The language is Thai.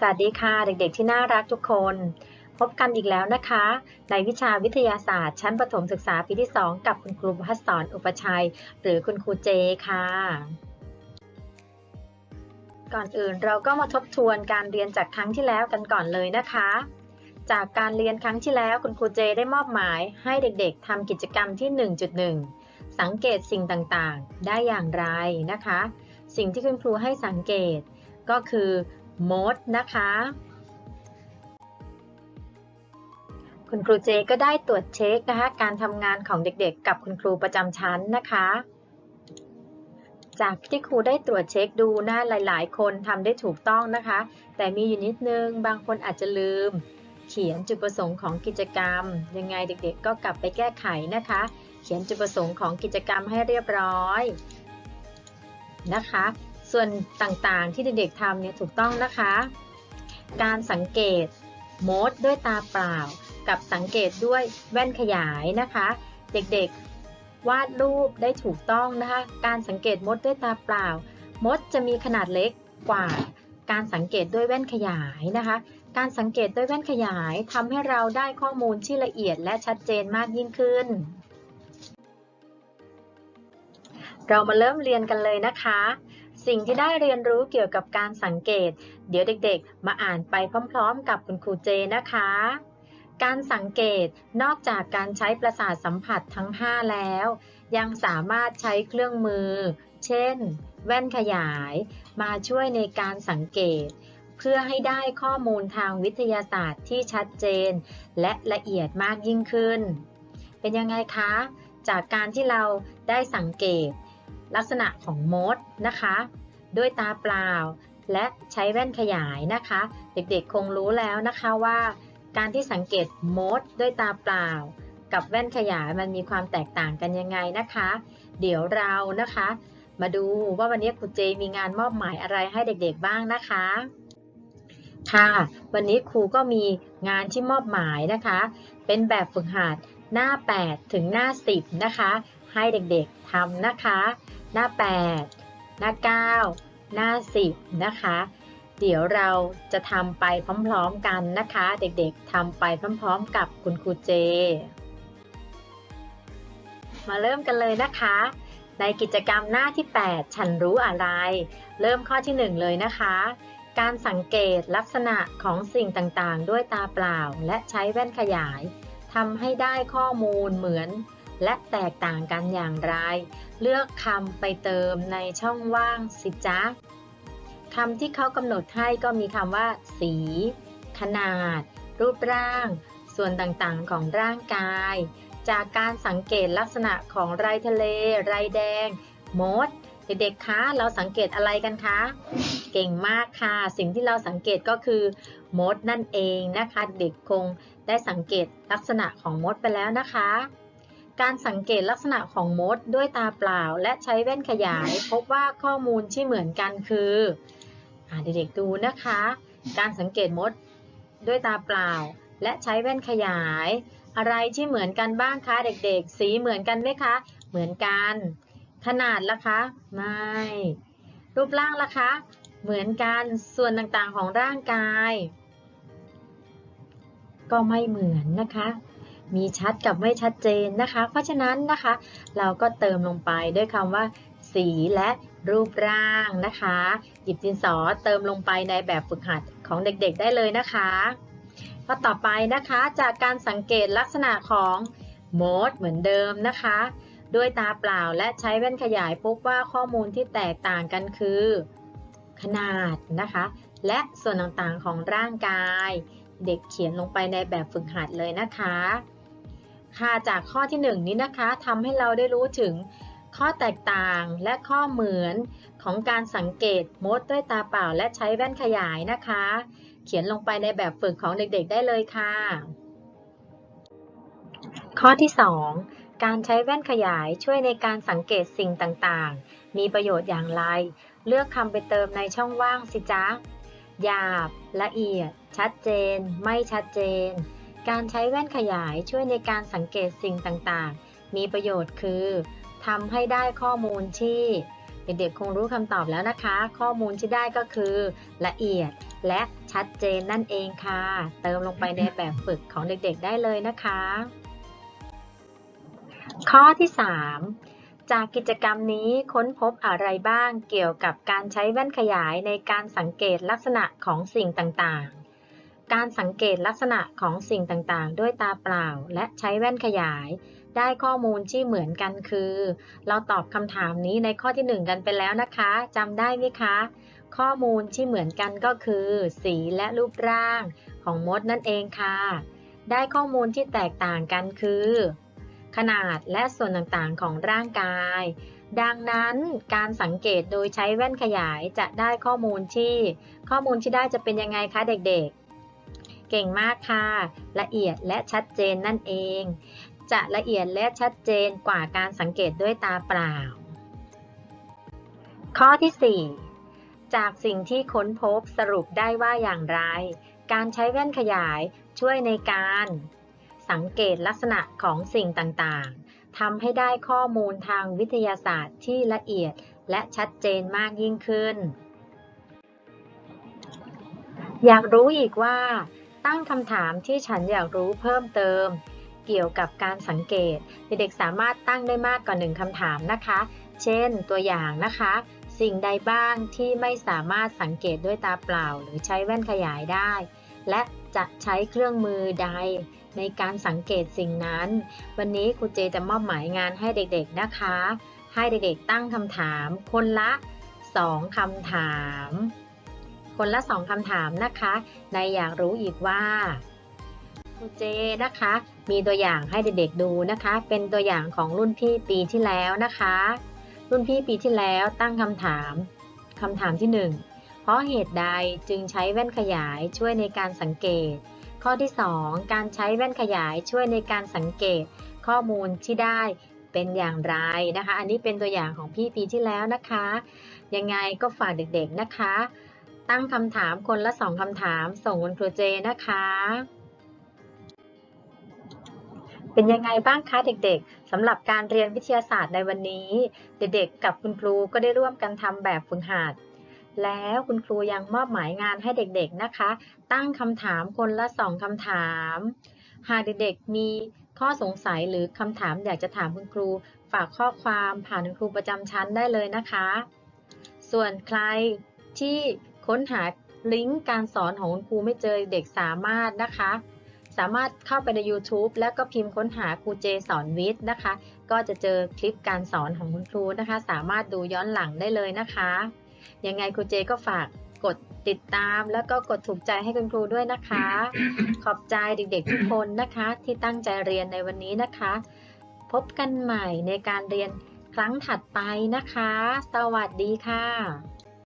สวัสดีค่ะเด็กๆ ที่น่ารักทุกคน พบกันอีกแล้วนะคะ ในวิชาวิทยาศาสตร์ ชั้นประถมศึกษาปีที่ 2 กับคุณครูพัฒสอนอุปชัย หรือคุณครูเจค่ะ ก่อนอื่นเราก็มาทบทวนการเรียนจากครั้งที่แล้วกันก่อนเลยนะคะ จากการเรียนครั้งที่แล้วคุณครูเจได้มอบหมายให้เด็กๆทำกิจกรรมที่ 1.1 สังเกตสิ่งต่างๆ ได้อย่างไรนะคะ สิ่งที่คุณครูให้สังเกตก็คือ มดนะคะ คุณครูเจก็ได้ตรวจเช็คนะคะการทำงานของเด็กๆ กับคุณครูประจำชั้นนะคะ จากที่ครูได้ตรวจเช็คดูนะหลาย ๆ คนทำได้ถูกต้องนะคะ แต่มีอยู่นิดนึงบางคนอาจจะลืม เขียนจุดประสงค์ของกิจกรรม ยังไงเด็กๆ ก็กลับไปแก้ไขนะคะ เขียนจุดประสงค์ของกิจกรรมให้เรียบร้อยนะคะ ส่วนต่างๆที่เด็กๆทำเนี่ยถูกต้องนะคะ การสังเกตโมดด้วยตาเปล่า กับสังเกตด้วยแว่นขยายนะคะ เด็กๆวาดรูปได้ถูกต้องนะคะ การสังเกตมดด้วยตาเปล่า มดจะมีขนาดเล็กกว่า การสังเกตด้วยแว่นขยายนะคะ การสังเกตด้วยแว่นขยายทำให้เราได้ข้อมูลที่ละเอียดและชัดเจนมากยิ่งขึ้น เรามาเริ่มเรียนกันเลยนะคะ สิ่งที่ได้เรียนรู้เกี่ยวกับการสังเกต เดี๋ยวเด็กๆ มาอ่านไปพร้อมๆ กับคุณครูเจนะคะ การสังเกตนอกจากการใช้ประสาทสัมผัสทั้ง 5 แล้ว ยังสามารถใช้เครื่องมือ เช่น แว่นขยาย มาช่วยในการสังเกต เพื่อให้ได้ข้อมูลทางวิทยาศาสตร์ที่ชัดเจน และละเอียดมากยิ่งขึ้น เป็นยังไงคะ จากการที่เราได้สังเกต ลักษณะของมดนะคะ ด้วยตาเปล่า และใช้แว่นขยายนะคะ เด็กๆคงรู้แล้วนะคะว่า การที่สังเกตมดด้วยตาเปล่า กับแว่นขยายมันมีความแตกต่างกันยังไงนะคะ เดี๋ยวเรานะคะ มาดูว่าวันนี้ครูเจมีงานมอบหมายอะไรให้เด็กๆบ้างนะคะค่ะ วันนี้ครูก็มีงานที่มอบหมายนะคะ เป็นแบบฝึกหัดหน้า 8 ถึงหน้า 10 นะคะ ให้เด็กๆทำนะคะ หน้า 8 หน้า 9 หน้า 10 นะคะ เดี๋ยวเราจะทำไปพร้อมๆกันนะคะ เด็กๆทำไปพร้อมๆ กับคุณครูเจ มาเริ่มกันเลยนะคะ ในกิจกรรมหน้าที่ 8 ฉันรู้อะไร เริ่มข้อที่ 1 เลยนะคะการสังเกตลักษณะของสิ่งต่างๆ ด้วยตาเปล่า และใช้แว่นขยายทำให้ได้ข้อมูลเหมือน และแตกต่างกันอย่างไร เลือกคำไปเติมในช่องว่างสิจ๊ะคำที่เขากำหนดให้ก็มีคำว่า สี ขนาด รูปร่าง ส่วนต่างๆของร่างกาย จากการสังเกตลักษณะของไรทะเล ไรแดง มด เด็กๆ คะ เราสังเกตอะไรกันคะ เก่งมากค่ะ สิ่งที่เราสังเกตก็คือ มดนั่นเองนะคะ เด็กคงได้สังเกตลักษณะของมดไปแล้วนะคะ การสังเกตลักษณะของมดด้วยตาเปล่าและใช้แว่นขยาย พบว่าข้อมูลที่เหมือนกันคืออเด็กๆดูนะคะ การสังเกตมดด้วยตาเปล่า และใช้แว่นขยาย อะไรที่เหมือนกันบ้างคะเด็กๆ สีเหมือนกันไหมคะ เหมือนกัน ขนาดล่ะคะ ไม่ รูปร่างล่ะคะ เหมือนกันส่วนต่างๆของร่างกาย ก็ไม่เหมือนนะคะ มีชัดกับไม่ชัดเจนนะคะ เพราะฉะนั้นนะคะ เราก็เติมลงไปด้วยคำว่า สีและรูปร่างนะคะ หยิบดินสอเติมลงไปในแบบฝึกหัดของเด็กๆได้เลยนะคะข้อต่อไปนะคะจากการสังเกตลักษณะของมดเหมือนเดิมนะคะ ด้วยตาเปล่าและใช้แว่นขยายพบว่าข้อมูลที่แตกต่างกันคือ ขนาดนะคะ และส่วนต่างๆของร่างกาย เด็กเขียนลงไปในแบบฝึกหัดเลยนะคะ ค่ะจากข้อที่ 1 นี้นะคะทำให้เราได้รู้ถึงข้อแตกต่างและข้อเหมือนของการสังเกตมดด้วยตาเปล่าและใช้แว่นขยายนะคะ เขียนลงไปในแบบฝึกของเด็กๆ ได้เลยค่ะ ข้อที่ 2 การใช้แว่นขยายช่วยในการสังเกตสิ่งต่างๆ มีประโยชน์อย่างไร เลือกคำไปเติมในช่องว่างสิจ๊ะหยาบ ละเอียด ชัดเจน ไม่ชัดเจน การใช้แว่นขยายช่วยในการสังเกตสิ่งต่างๆ มีประโยชน์คือทำให้ได้ข้อมูลที่ เด็กๆคงรู้คำตอบแล้วนะคะ ข้อมูลที่ได้ก็คือ ละเอียดและชัดเจนนั่นเองค่ะ เติมลงไปในแบบฝึกของเด็กๆได้เลยนะคะ ข้อที่ 3 จากกิจกรรมนี้ค้นพบอะไรบ้างเกี่ยวกับการใช้แว่นขยายในการสังเกตลักษณะของสิ่งต่างๆ การสังเกตลักษณะของสิ่งต่างๆ ด้วยตาเปล่า และใช้แว่นขยาย ได้ข้อมูลที่เหมือนกันคือ เราตอบคำถามนี้ในข้อที่ 1 กันไปแล้วนะคะจำได้ไหมคะ ข้อมูลที่เหมือนกันก็คือ สีและรูปร่างของมดนั่นเองค่ะ ได้ข้อมูลที่แตกต่างกันคือ ขนาดและส่วนต่างๆของร่างกาย ดังนั้นการสังเกตโดยใช้แว่นขยายจะได้ข้อมูลที่ ข้อมูลที่ได้จะเป็นยังไงคะเด็กๆ เก่งมากค่ะ ละเอียดและชัดเจนนั่นเอง จะละเอียดและชัดเจนกว่าการสังเกตด้วยตาเปล่า ข้อที่ 4 จากสิ่งที่ค้นพบสรุปได้ว่าอย่างไร การใช้แว่นขยายช่วยในการ สังเกตลักษณะของสิ่งต่างๆทำให้ได้ข้อมูลทางวิทยาศาสตร์ที่ละเอียดและชัดเจนมากยิ่งขึ้นอยากรู้อีกว่า ตั้งคำถามที่ฉันอยากรู้เพิ่มเติม เกี่ยวกับการสังเกต เด็กๆสามารถตั้งได้มากกว่าหนึ่งคำถามนะคะ เช่น ตัวอย่างนะคะ สิ่งใดบ้างที่ไม่สามารถสังเกตด้วยตาเปล่า หรือใช้แว่นขยายได้ และจะใช้เครื่องมือใดในการสังเกตสิ่งนั้น วันนี้ครูเจจะมอบหมายงานให้เด็กๆนะคะ ให้เด็กๆตั้งคำถามคนละ 2คำถาม คนละ 2คำถามนะคะในอยากรู้อีกว่าครูเจนะคะ มีตัวอย่างให้เด็กๆดูนะคะ เป็นตัวอย่างของรุ่นพี่ปีที่แล้วนะคะ รุ่นพี่ปีที่แล้วตั้งคำถามคำถามที่ 1 เพราะเหตุใดจึงใช้แว่นขยายช่วยในการสังเกต ข้อที่ 2 การใช้แว่นขยายช่วยในการสังเกต ข้อมูลที่ได้เป็นอย่างไรนะคะ อันนี้เป็นตัวอย่างของพี่ปีที่แล้วนะคะ ยังไงก็ฝากเด็กๆนะคะ ตั้งคำถามคนละ2คำถาม ส่งคุณครูเจนะคะ เป็นยังไงบ้างคะเด็กๆสำหรับการเรียนวิทยาศาสตร์ในวันนี้ เด็กๆ กับคุณครูก็ได้ร่วมกันทำแบบฝึกหัดแล้วคุณครูยังมอบหมายงานให้เด็กๆนะคะ ตั้งคำถามคนละสองคำถาม หากเด็กๆมีข้อสงสัยหรือคำถามอยากจะถามคุณครู ฝากข้อความผ่านคุณครูประจำชั้นได้เลยนะคะ ส่วนใครที่ ค้นหาลิงก์การสอนของคุณครูไม่เจอเด็กสามารถนะคะ สามารถเข้าไปใน YouTube แล้วก็พิมพ์ค้นหาครูเจสอนวิทย์นะคะ ก็จะเจอคลิปการสอนของคุณครูนะคะ สามารถดูย้อนหลังได้เลยนะคะ ยังไงครูเจก็ฝากกดติดตามแล้วก็กดถูกใจให้คุณครูด้วยนะคะ ขอบใจเด็กๆทุกคนนะคะ ที่ตั้งใจเรียนในวันนี้นะคะ พบกันใหม่ในการเรียนครั้งถัดไปนะคะ สวัสดีค่ะ